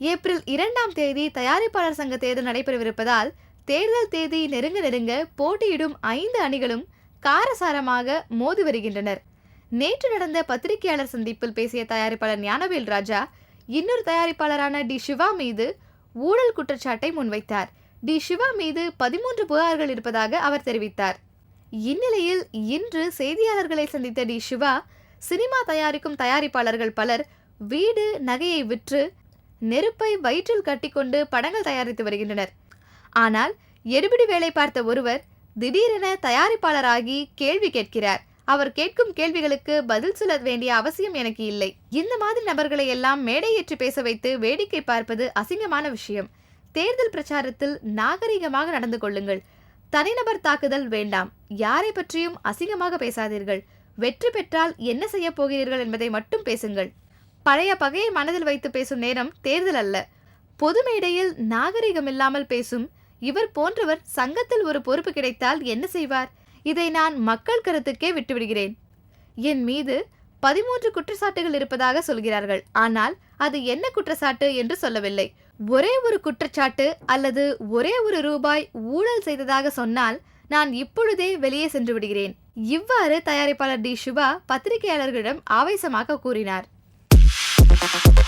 April இரண்டாம் தேதி தயாரிப்பாளர் சங்க தேர்தல் நடைபெறவிருப்பதால் தேர்தல் தேதி நெருங்க நெருங்க போட்டியிடும் ஐந்து அணிகளும் காரசாரமாக மோதி வருகின்றனர். நேற்று நடந்த பத்திரிகையாளர் சந்திப்பில் பேசிய தயாரிப்பாளர் ஞானவேல் ராஜா இன்னொரு தயாரிப்பாளரான டி சிவா மீது ஊழல் குற்றச்சாட்டை முன்வைத்தார். டி சிவா மீது பதிமூன்று புகார்கள் இருப்பதாக அவர் தெரிவித்தார். இந்நிலையில் இன்று செய்தியாளர்களை சந்தித்த டி சிவா சினிமா தயாரிக்கும் தயாரிப்பாளர்கள் பலர் வீடு நகையை விற்று நெருப்பை வயிற்றில் கட்டிக்கொண்டு படங்கள் தயாரித்து வருகின்றனர். ஆனால் எடுபிடி வேலை பார்த்த ஒருவர் திடீரென தயாரிப்பாளராகி கேள்வி கேட்கிறார். அவர் கேட்கும் கேள்விகளுக்கு பதில் சொல்ல வேண்டிய அவசியம் எனக்கு இல்லை. இந்த மாதிரி நபர்களை எல்லாம் மேடையேற்றி பேச வைத்து வேடிக்கை பார்ப்பது அசிங்கமான விஷயம். தேர்தல் பிரச்சாரத்தில் நாகரிகமாக நடந்து கொள்ளுங்கள். தனிநபர் தாக்குதல் வேண்டாம். யாரை பற்றியும் அசிங்கமாக பேசாதீர்கள். வெற்றி பெற்றால் என்ன செய்ய போகிறீர்கள் என்பதை மட்டும் பேசுங்கள். பழைய பகையை மனதில் வைத்து பேசும் நேரம் தேர்தல் அல்ல. பொது மேடையில் நாகரிகம் இல்லாமல் பேசும் இவர் போன்றவர் சங்கத்தில் ஒரு பொறுப்பு கிடைத்தால் என்ன செய்வார்? இதை நான் மக்கள் கருத்துக்கே விட்டுவிடுகிறேன். என் மீது பதிமூன்று குற்றச்சாட்டுகள் இருப்பதாக சொல்கிறார்கள். ஆனால் அது என்ன குற்றச்சாட்டு என்று சொல்லவில்லை. ஒரே ஒரு குற்றச்சாட்டு அல்லது ஒரே ஒரு ரூபாய் ஊழல் செய்ததாக சொன்னால் நான் இப்பொழுதே வெளியே சென்று விடுகிறேன். இவ்வாறு தயாரிப்பாளர் டி. சிவா பத்திரிகையாளர்களிடம் ஆவேசமாக கூறினார். Thank you.